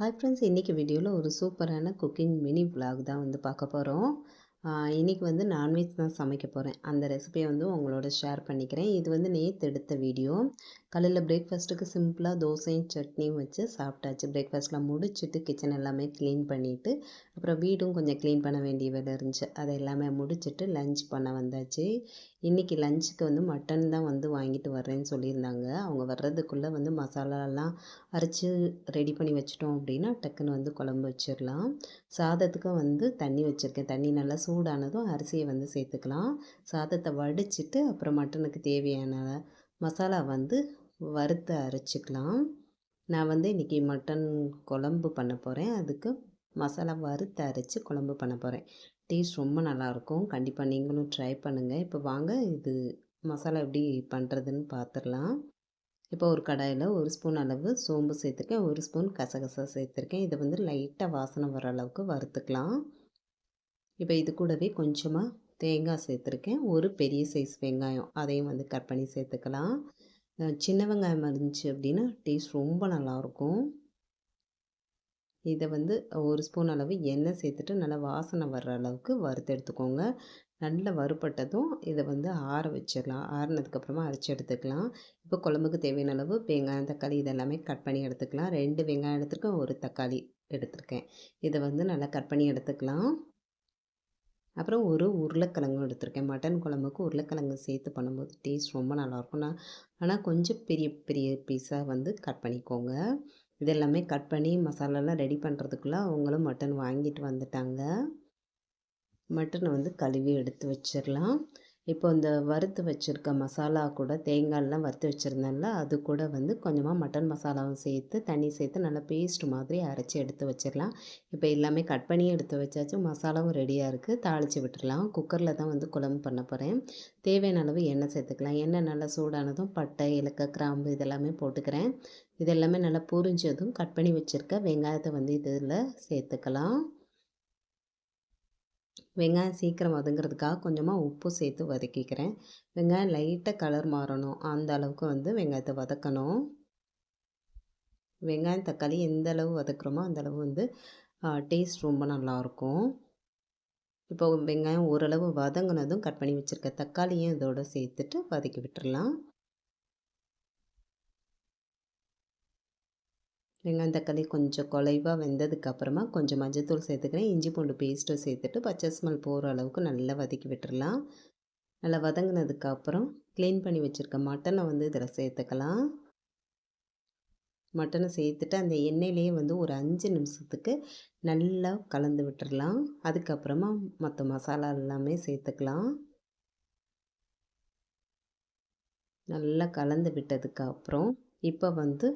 Hi friends இன்றைக்கி வீடியோவில் ஒரு சூப்பரான குக்கிங் மினி விலாக் தான் வந்து பார்க்க போகிறோம் இன்றைக்கி வந்து நான்வெஜ் தான் சமைக்க போகிறேன் அந்த ரெசிபியை வந்து உங்களோட ஷேர் பண்ணிக்கிறேன். இது வந்து நேற்று எடுத்த வீடியோ காலையில் பிரேக்ஃபாஸ்ட்டுக்கு சிம்பிளாக தோசையும் சட்னியும் வச்சு சாப்பிட்டாச்சு. பிரேக்ஃபாஸ்ட்டில் முடிச்சுட்டு கிச்சன் எல்லாமே க்ளீன் பண்ணிவிட்டு அப்புறம் வீடும் கொஞ்சம் க்ளீன் பண்ண வேண்டிய வேலை இருந்துச்சு. அதை எல்லாமே முடிச்சுட்டு லஞ்ச் பண்ண வந்தாச்சு. இன்றைக்கி லஞ்சுக்கு வந்து மட்டன் தான் வந்து வாங்கிட்டு வர்றேன்னு சொல்லியிருந்தாங்க. அவங்க வர்றதுக்குள்ளே வந்து மசாலாலாம் அரைச்சி ரெடி பண்ணி வச்சிட்டோம் அப்படின்னா டக்குன்னு வந்து குழம்பு வச்சிடலாம் சாதத்துக்கு வந்து தண்ணி வச்சுருக்கேன். தண்ணி நல்லா சூடானதும் அரிசியை வந்து சேர்த்துக்கலாம். சாதத்தை வடிச்சிட்டு அப்புறம் மட்டனுக்கு தேவையான மசாலா வந்து வறுத்து அரைச்சிக்கலாம். நான் வந்து இன்றைக்கி மட்டன் குழம்பு பண்ண போகிறேன் அதுக்கு மசாலா வறுத்து அரைச்சி குழம்பு பண்ண போகிறேன் டேஸ்ட் ரொம்ப நல்லாயிருக்கும். கண்டிப்பாக நீங்களும் ட்ரை பண்ணுங்கள் இப்போ வாங்க இது மசாலா எப்படி பண்ணுறதுன்னு பார்த்துடலாம் இப்போ ஒரு கடாயில் ஒரு ஸ்பூன் அளவு சோம்பு சேர்த்துருக்கேன். ஒரு ஸ்பூன் கசகசா சேர்த்துருக்கேன். இதை வந்து லைட்டாக வாசனை வர அளவுக்கு வறுத்துக்கலாம். இப்போ இது கூடவே கொஞ்சமாக தேங்காய் சேர்த்துருக்கேன். ஒரு பெரிய சைஸ் வெங்காயம். அதையும் வந்து கட் பண்ணி சேர்த்துக்கலாம். சின்ன வெங்காயம் இருந்துச்சு அப்படின்னா டேஸ்ட் ரொம்ப நல்லாயிருக்கும். இதை வந்து ஒரு ஸ்பூன் அளவு எண்ணெய் சேர்த்துட்டு நல்லா வாசனை வர்ற அளவுக்கு வறுத்து எடுத்துக்கோங்க. நல்லா வறுப்பட்டதும் இதை வந்து ஆற வச்சிடலாம். ஆறினதுக்கப்புறமா அரைச்சி எடுத்துக்கலாம். இப்போ குழம்புக்கு தேவையான அளவு வெங்காயம் தக்காளி இதெல்லாமே கட் பண்ணி எடுத்துக்கலாம். ரெண்டு வெங்காயம் எடுத்துருக்கேன் ஒரு தக்காளி எடுத்திருக்கேன். இதை வந்து நல்லா கட் பண்ணி எடுத்துக்கலாம். அப்புறம் ஒரு உருளைக்கிழங்கும் எடுத்திருக்கேன். மட்டன் குழம்புக்கு உருளைக்கிழங்கு சேர்த்து பண்ணும்போது டேஸ்ட் ரொம்ப நல்லாயிருக்கும். நான் ஆனால் கொஞ்சம் பெரிய பெரிய பீஸாக வந்து கட் பண்ணிக்கோங்க. இதெல்லாமே கட் பண்ணி மசாலாலாம் ரெடி பண்ணுறதுக்குள்ளே அவங்களும் மட்டன் வாங்கிட்டு வந்துட்டாங்க. மட்டனை வந்து கழுவி எடுத்து வச்சிடலாம். இப்போ இந்த வறுத்து வச்சுருக்க மசாலா கூட தேங்காயெலாம் வறுத்து வச்சுருந்தேன்ல அது கூட வந்து கொஞ்சமாக மட்டன் மசாலாவும் சேர்த்து தண்ணி சேர்த்து நல்லா பேஸ்ட் மாதிரி அரைச்சி எடுத்து வச்சிடலாம் இப்போ எல்லாமே கட் பண்ணி எடுத்து வச்சாச்சு மசாலாவும் ரெடியாக இருக்குது தாளித்து விட்டுடலாம் குக்கரில் தான் வந்து குழம்பு பண்ண போகிறேன் தேவையான அளவு எண்ணெய் சேர்த்துக்கலாம். எண்ணெய் நல்லா சூடானதும் பட்டை இலக்க கிராம்பு இதெல்லாமே போட்டுக்கிறேன். இதெல்லாமே நல்லா புரிஞ்சதும் கட் பண்ணி வச்சுருக்க வெங்காயத்தை வந்து இதில் சேர்த்துக்கலாம். வெங்காயம் சீக்கிரம் வதங்கிறதுக்காக கொஞ்சமாக உப்பு சேர்த்து வதக்கிக்கிறேன். வெங்காயம் லைட்டாக கலர் மாறணும். அந்த அளவுக்கு வந்து வெங்காயத்தை வதக்கணும். வெங்காயம் தக்காளி எந்த அளவு வதக்குறோமோ அந்த அளவு வந்து டேஸ்ட் ரொம்ப நல்லாயிருக்கும் இப்போ வெங்காயம் ஓரளவு வதங்கினதும் கட் பண்ணி வச்சுருக்க தக்காளியும் இதோடு சேர்த்துட்டு வதக்கி விட்டுடலாம் வெங்காயம் தக்காளி கொஞ்சம் குலைவாக வெந்ததுக்கப்புறமா கொஞ்சம் மஞ்சத்தூள் சேர்த்துக்கிறேன். இஞ்சி பூண்டு பேஸ்ட்டும் சேர்த்துட்டு பச்சை ஸ்மெல் போகிற அளவுக்கு நல்லா வதக்கி விட்டுடலாம் நல்லா வதங்கினதுக்கப்புறம் க்ளீன் பண்ணி வச்சுருக்க மட்டனை வந்து இதில் சேர்த்துக்கலாம். மட்டனை சேர்த்துட்டு அந்த எண்ணெயிலேயே வந்து ஒரு அஞ்சு நிமிஷத்துக்கு நல்லா கலந்து விட்டுடலாம் அதுக்கப்புறமா மற்ற மசாலா எல்லாமே சேர்த்துக்கலாம். நல்லா கலந்து விட்டதுக்கப்புறம் இப்போ வந்து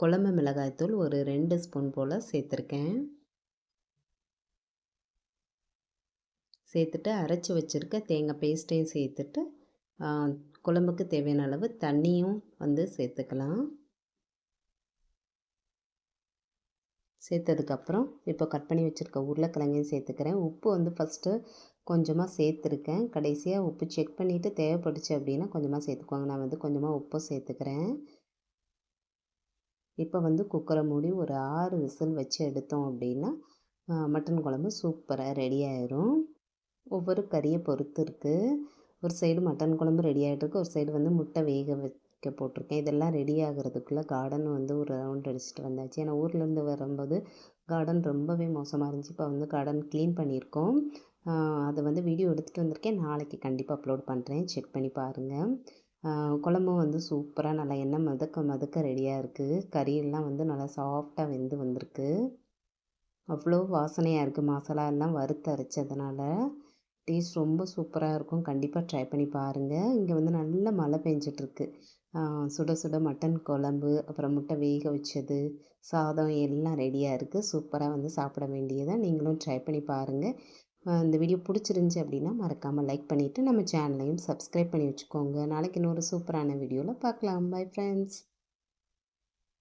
குழம்பு மிளகாய்த்தூள் ஒரு ரெண்டு ஸ்பூன் போல் சேர்த்துருக்கேன். சேர்த்துட்டு அரைச்சி வச்சுருக்க தேங்காய் பேஸ்ட்டையும் சேர்த்துட்டு குழம்புக்கு தேவையான அளவு தண்ணியும் வந்து சேர்த்துக்கலாம். சேர்த்ததுக்கப்புறம் இப்போ கட் பண்ணி வச்சுருக்க உருளைக்கிழங்கையும் சேர்த்துக்கிறேன். உப்பு வந்து ஃபஸ்ட்டு கொஞ்சமாக சேர்த்துருக்கேன். கடைசியாக உப்பு செக் பண்ணிவிட்டு தேவைப்பட்டுச்சு அப்படின்னா கொஞ்சமாக சேர்த்துக்குவாங்க நான் வந்து கொஞ்சமாக உப்பு சேர்த்துக்கிறேன். இப்போ வந்து குக்கரை மூடி ஒரு ஆறு விசில் வச்சு எடுத்தோம் அப்படின்னா மட்டன் குழம்பு சூப்பராக ரெடி ஆயிரும். ஒவ்வொரு கறியை பொறுத்து இருக்குது ஒரு சைடு மட்டன் குழம்பு ரெடி ஆகிட்டுருக்கு ஒரு சைடு வந்து முட்டை வேக வைக்க போட்டிருக்கேன். இதெல்லாம் ரெடி ஆகிறதுக்குள்ளே கார்டன் வந்து ஒரு ரவுண்ட் அடிச்சுட்டு வந்தாச்சு. ஏன்னா ஊர்லேருந்து வரும்போது கார்டன் ரொம்பவே மோசமாக இருந்துச்சு. இப்போ வந்து கார்டன் க்ளீன் பண்ணியிருக்கோம். அதை வந்து வீடியோ எடுத்துகிட்டு வந்திருக்கேன். நாளைக்கு கண்டிப்பாக அப்லோட் பண்ணுறேன் செக் பண்ணி பாருங்கள் குழம்பும் வந்து சூப்பராக நல்லா எண்ணெய் மதக்க மதக்க ரெடியாக இருக்குது கறியெல்லாம் வந்து நல்லா சாஃப்டாக வெந்து வந்திருக்கு. அவ்வளோ வாசனையாக இருக்குது மசாலா எல்லாம் வறுத்து அரைச்சதுனால டேஸ்ட் ரொம்ப சூப்பராக இருக்கும். கண்டிப்பாக ட்ரை பண்ணி பாருங்கள் இங்கே வந்து நல்ல மழை பெஞ்சிட்ருக்கு. சுட சுட மட்டன் குழம்பு அப்புறம் முட்டை வேக வச்சது சாதம் எல்லாம் ரெடியாக இருக்குது சூப்பராக வந்து சாப்பிட வேண்டியதை நீங்களும் ட்ரை பண்ணி பாருங்கள் இந்த வீடியோ பிடிச்சிருந்துச்சி அப்படின்னா மறக்காமல் லைக் பண்ணிவிட்டு நம்ம சேனலையும் சப்ஸ்கிரைப் பண்ணி வச்சுக்கோங்க. நாளைக்கு இன்னொரு சூப்பரான வீடியோவில் பார்க்கலாம். Bye friends